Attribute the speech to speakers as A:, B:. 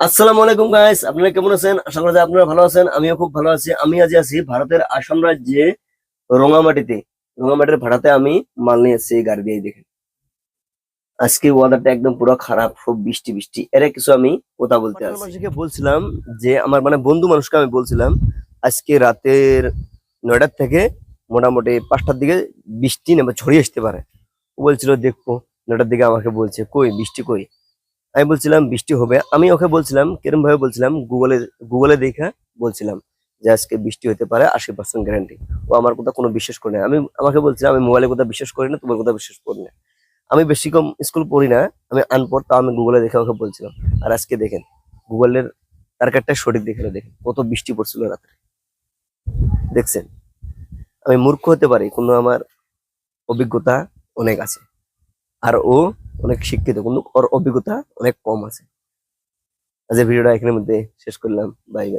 A: আসসালামু আলাইকুম গাইস আপনারা কেমন আছেন? আশা করি আপনারা ভালো আছেন আমিও খুব ভালো আছি। আমি আজ আছি ভারতের আসাম রাজ্যে রঙামাটিতে রঙামাটির ভাড়াতে আমি মাল নিয়ে এসেছি গাড়ি দিয়ে দেখেন। আজকে ওয়েদারটা একদম পুরো খারাপ খুব বৃষ্টি বৃষ্টি। এর কিছু আমি কথা বলতে আসছি। বলছিলাম যে আমার মানে বন্ধু মানুষকে আমি বলছিলাম আজকে রাতের নয়টার থেকে মোটামুটি পাঁচটার দিকে বৃষ্টি নেবে ছড়িয়ে আসতে পারে। বলছিল দেখব। নয়টার দিকে আমাকে বলছে কই বৃষ্টি কই? আমি বলছিলাম বৃষ্টি হবে। আমি ওকে বলছিলাম কিরম ভাবে বলছিলাম গুগলে গুগলে দেখা বলছিলাম যে আজকে বৃষ্টি হতে পারে আশি পার্সেন্ট গ্যারান্টি ও আমার কথা কোনো বিশ্বাস করে না আমি আমাকে বলছিলাম, আমি মোবাইলের কথা বিশ্বাস করি না, তোমার কথা বিশ্বাস করি না। আমি বেশি কম স্কুল পড়ি না, আমি আনপড় তাও আমি গুগলে দেখে ওকে বলছিলাম। আর আজকে দেখেন গুগলের একটা সঠিক দেখে দেখেন। কত বৃষ্টি পড়ছিল রাত্রে। দেখছেন? আমি মূর্খ হতে পারি, কোনো আমার অভিজ্ঞতা অনেক আছে। আর ও অনেক শিক্ষিত, কিন্তু ওর অভিজ্ঞতা অনেক কম আছে। আজ এই ভিডিওটা এখানের মধ্যে শেষ করলাম। Bye bye.